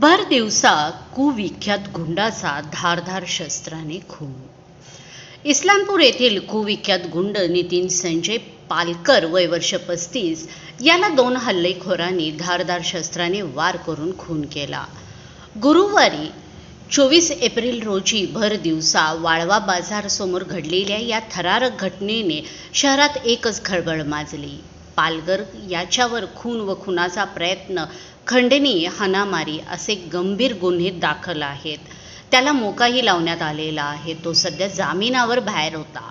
भर दिवसा कुविख्यात गुंडाचा धारधार शस्त्राने खून. इस्लामपूर येथील कुविख्यात गुंड नितीन संजय पालकर वय वर्ष पस्तीस याला दोन हल्लेखोरांनी धारधार शस्त्राने वार करून खून केला. गुरुवारी चोवीस एप्रिल रोजी भर दिवसा वाळवा बाजार समोर घडलेल्या या थरारक घटनेने शहरात एकच खळबळ माजली. पालघर याच्यावर खून व खुनाचा प्रयत्न खंडणी हाणामारी असे गंभीर गुन्हे दाखल आहेत. त्याला मोकाही लावण्यात आलेला आहे. तो सध्या जामिनावर बाहेर होता.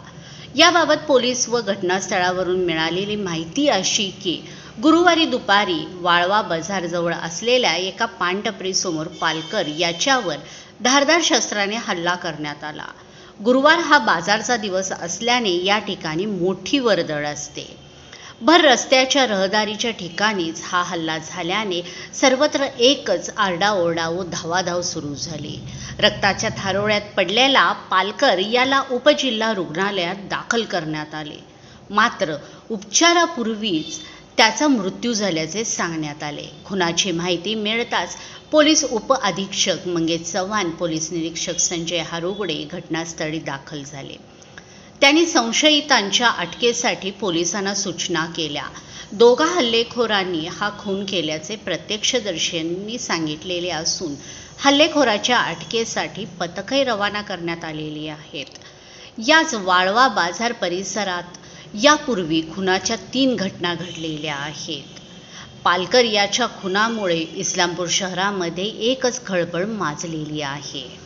याबाबत पोलीस व घटनास्थळावरून मिळालेली माहिती अशी की गुरुवारी दुपारी वाळवा बाजारजवळ असलेल्या एका पानटपरीसमोर पालकर याच्यावर धारदार शस्त्राने हल्ला करण्यात आला. गुरुवार हा बाजारचा दिवस असल्याने या ठिकाणी मोठी वर्दळ असते. भर रस्त्याच्या रहदारीच्या ठिकाणीच हा हल्ला झाल्याने सर्वत्र एकच आरडाओरडा व धावाधाव सुरू झाली. रक्ताच्या थारोळ्यात पडलेला पालकर याला उपजिल्हा रुग्णालयात दाखल करण्यात आले. मात्र उपचारापूर्वीच त्याचा मृत्यू झाल्याचे सांगण्यात आले. खुनाची माहिती मिळताच पोलीस उपअधीक्षक मंगेश चव्हाण पोलीस निरीक्षक संजय हारोगडे घटनास्थळी दाखल झाले. त्यांनी संशयितांच्या अटकेसाठी पोलिसांना सूचना केल्या. दोघा हल्लेखोरांनी हा खून केल्याचे प्रत्यक्षदर्शींनी सांगितलेले असून हल्लेखोराच्या अटकेसाठी पथकही रवाना करण्यात आलेली आहेत. याच वाळवा बाजार परिसरात यापूर्वी खुनाच्या तीन घटना घडलेल्या आहेत. पालकर याच्या खुनामुळे इस्लामपूर शहरामध्ये एकच खळबळ माजलेली आहे.